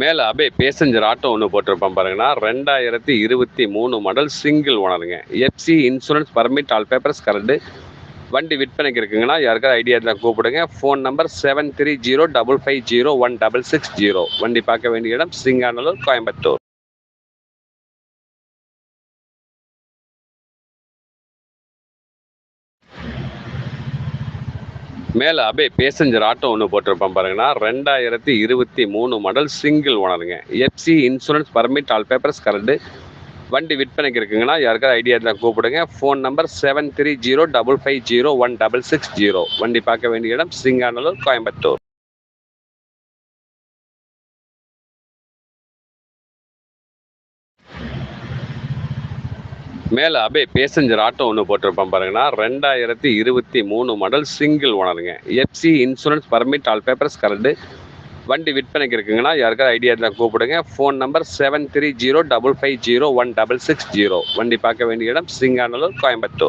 மேலே Abe passenger auto ஒன்று போட்டிருப்பேன் பாருங்கண்ணா. ரெண்டாயிரத்தி இருபத்தி மூணு model single ஓனருங்க FC insurance permit all papers current வண்டி விற்பனைக்கு இருக்குங்கண்ணா. யாருக்காவது ஐடியா இருந்தால் கூப்பிடுங்க. Phone number seven three zero double five zero one double six zero வண்டி பார்க்க வேண்டிய இடம் சிங்கானலூர் கோயம்புத்தூர். மேலே அபே பேசஞ்சர் ஆட்டோ ஒன்று போட்டிருப்பேன் பாருங்கண்ணா. ரெண்டாயிரத்தி இருபத்தி மூணு model single ஓனருங்க FC insurance permit all papers current வண்டி விற்பனைக்கு இருக்குங்கண்ணா. யாருக்காவது ஐடியா இருந்தால் கூப்பிடுங்க. Phone number seven three zero double five zero one double six zero வண்டி பார்க்க வேண்டிய இடம் சிங்கானலூர் கோயம்புத்தூர். மேலே அபே பேசஞ்சர் ஆட்டோ ஒன்று போட்டிருப்பேன் பாருங்கண்ணா. ரெண்டாயிரத்தி இருபத்தி மூணு model single ஓனருங்க FC insurance permit all papers current வண்டி விற்பனைக்கு இருக்குங்கன்னா யாருக்காவது ஐடியா இருந்தால் கூப்பிடுங்க. Phone number seven three zero double five zero one double six zero வண்டி பார்க்க வேண்டிய இடம் சிங்கானலூர் கோயம்புத்தூர்.